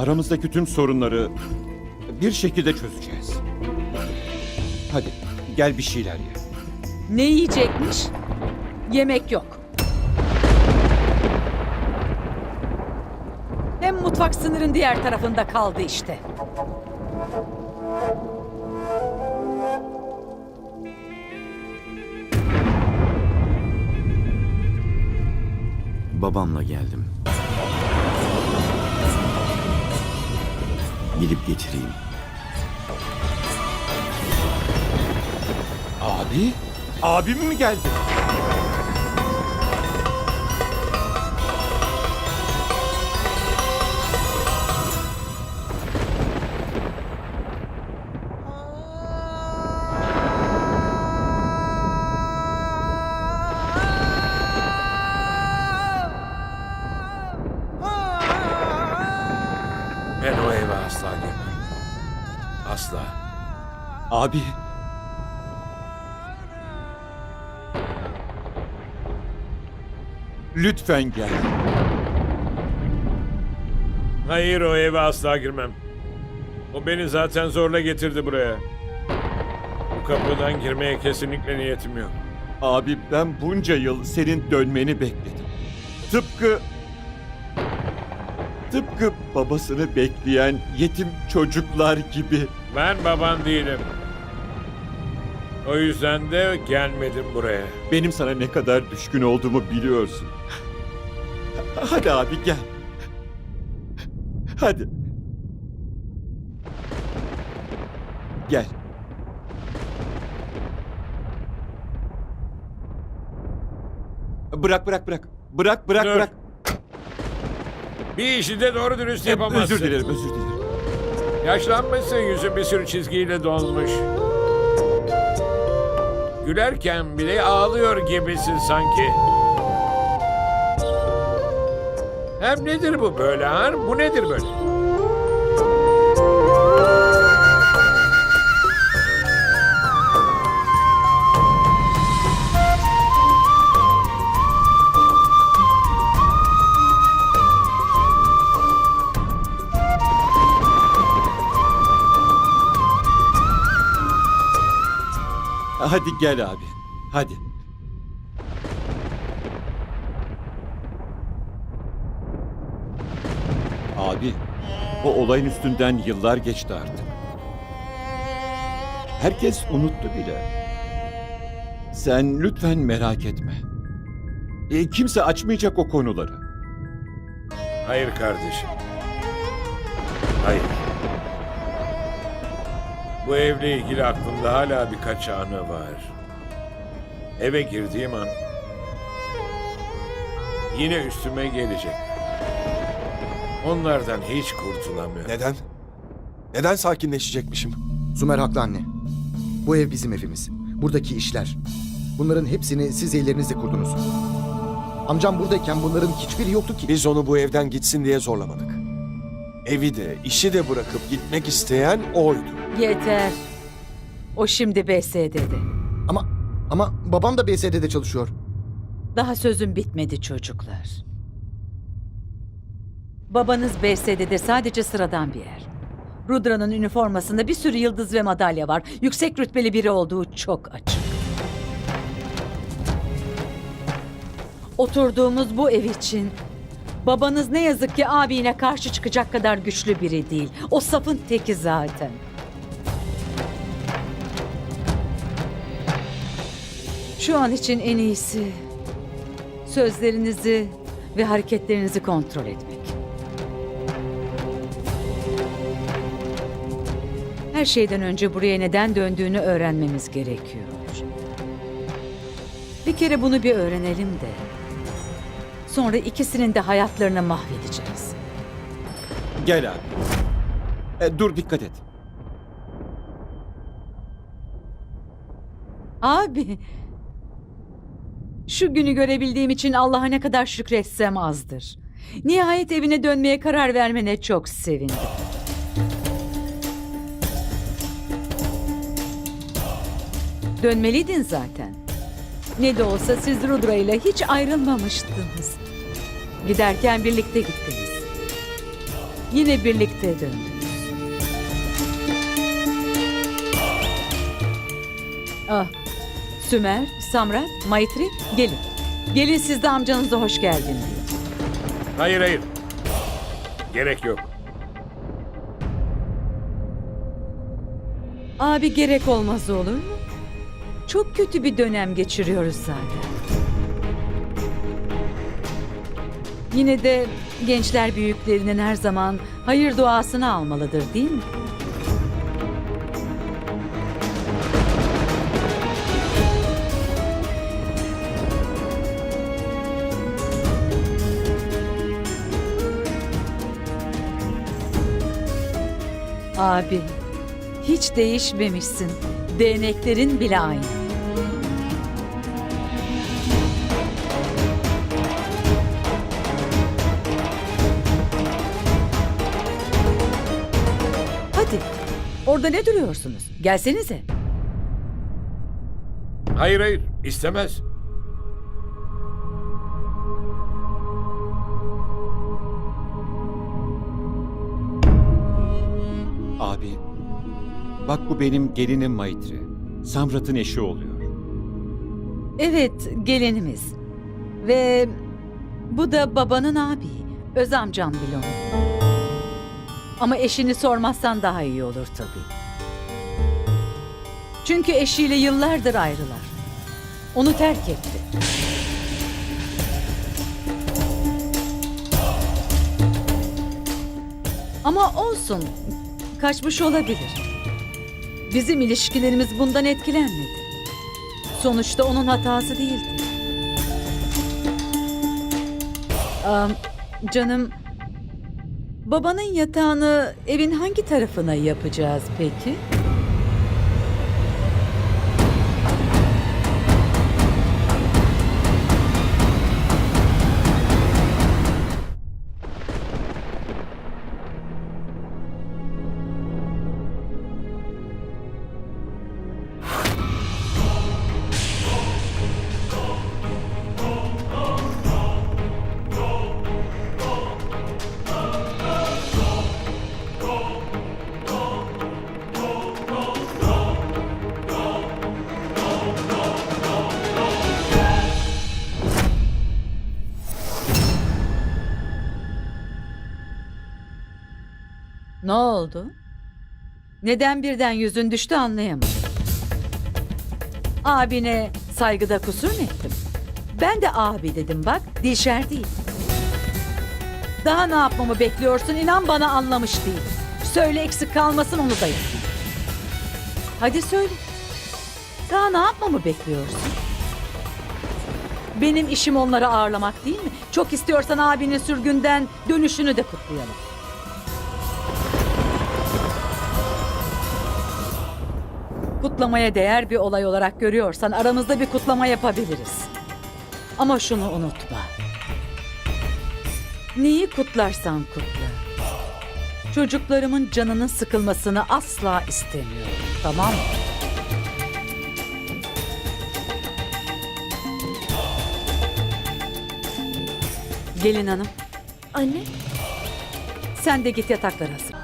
Aramızdaki tüm sorunları bir şekilde çözeceğiz. Hadi gel bir şeyler ye. Ne yiyecekmiş? Yemek yok. Hem mutfak sınırın diğer tarafında kaldı işte. Babamla geldim. Gidip getireyim. Abi? Abim mi geldi? Ben o eve asla girmem. Asla. Abi. Lütfen gel. Hayır o eve asla girmem. O beni zaten zorla getirdi buraya. Bu kapıdan girmeye kesinlikle niyetim yok. Abi ben bunca yıl senin dönmeni bekledim. Tıpkı... Tıpkı babasını bekleyen yetim çocuklar gibi. Ben baban değilim. O yüzden de gelmedim buraya. Benim sana ne kadar düşkün olduğumu biliyorsun. Hadi abi gel. Hadi. Gel. Bırak bırak bırak. Bırak bırak Dur. bırak. Bir işi de doğru dürüst yapamazsın. Özür dilerim özür dilerim. Yaşlanmışsın yüzün bir sürü çizgiyle dolmuş. Gülerken bile ağlıyor gibisin sanki. Hem nedir bu böyle ha? Bu nedir böyle? Hadi gel abi. Hadi. Abi, o olayın üstünden yıllar geçti artık. Herkes unuttu bile. Sen lütfen merak etme. E, kimse açmayacak o konuları. Hayır kardeşim. Hayır. Bu evle ilgili aklımda hala birkaç anı var. Eve girdiğim an yine üstüme gelecek. Onlardan hiç kurtulamıyorum. Neden? Neden sakinleşecekmişim? Sümer haklı anne. Bu ev bizim evimiz. Buradaki işler. Bunların hepsini siz ellerinizle kurdunuz. Amcam buradayken bunların hiçbiri yoktu ki. Biz onu bu evden gitsin diye zorlamadık. Evi de, işi de bırakıp gitmek isteyen oydu. Yeter. O şimdi BSD'de. Ama ama babam da BSD'de çalışıyor. Daha sözüm bitmedi çocuklar. Babanız BSD'de sadece sıradan bir yer. Rudra'nın üniformasında bir sürü yıldız ve madalya var. Yüksek rütbeli biri olduğu çok açık. Oturduğumuz bu ev için babanız ne yazık ki abine karşı çıkacak kadar güçlü biri değil. O safın teki zaten. Şu an için en iyisi sözlerinizi ve hareketlerinizi kontrol etmek. Her şeyden önce buraya neden döndüğünü öğrenmemiz gerekiyor. Bir kere bunu bir öğrenelim de. Sonra ikisinin de hayatlarını mahvedeceğiz. Gel abi. E, dur dikkat et. Abi, şu günü görebildiğim için Allah'a ne kadar şükretsem azdır. Nihayet evine dönmeye karar vermene çok sevindim. Dönmeliydin zaten. Ne de olsa siz Rudra ile hiç ayrılmamıştınız. Giderken birlikte gittiniz. yine birlikte döndünüz. Ah, Sümer, Samrat, Maitri gelin. Gelin siz de amcanıza hoş geldin diye. Hayır hayır. Gerek yok. Abi gerek olmaz olur mu? Çok kötü bir dönem geçiriyoruz zaten. Yine de gençler büyüklerinin her zaman hayır duasını almalıdır değil mi? Abi, hiç değişmemişsin. Değneklerin bile aynı. Hadi, orada ne duruyorsunuz? Gelsenize. Hayır hayır. istemez. Bak bu benim gelinim Maitri. Samrat'ın eşi oluyor. Evet, gelinimiz. Ve bu da babanın abi. Öz amcam Bilon. Ama eşini sormazsan daha iyi olur tabii. Çünkü eşiyle yıllardır ayrılar. Onu terk etti. Ama olsun. Kaçmış olabilir. Bizim ilişkilerimiz bundan etkilenmedi. Sonuçta onun hatası değildi. Am, canım, babanın yatağını evin hangi tarafına yapacağız peki? Ne oldu? Neden birden yüzün düştü anlayamadım. Abine saygıda kusur mu ettim? Ben de abi dedim bak, Dilşer değil. Daha ne yapmamı bekliyorsun? İnan bana anlamış değil. Söyle eksik kalmasın onu da. Hadi söyle. Daha ne yapmamı bekliyorsun? Benim işim onları ağırlamak değil mi? Çok istiyorsan abinin sürgünden dönüşünü de kutlayalım. Kutlamaya değer bir olay olarak görüyorsan aramızda bir kutlama yapabiliriz. Ama şunu unutma. Neyi kutlarsan kutla. Çocuklarımın canının sıkılmasını asla istemiyorum. Tamam mı? Gelin hanım, Anne, sen de git yataklara hazır.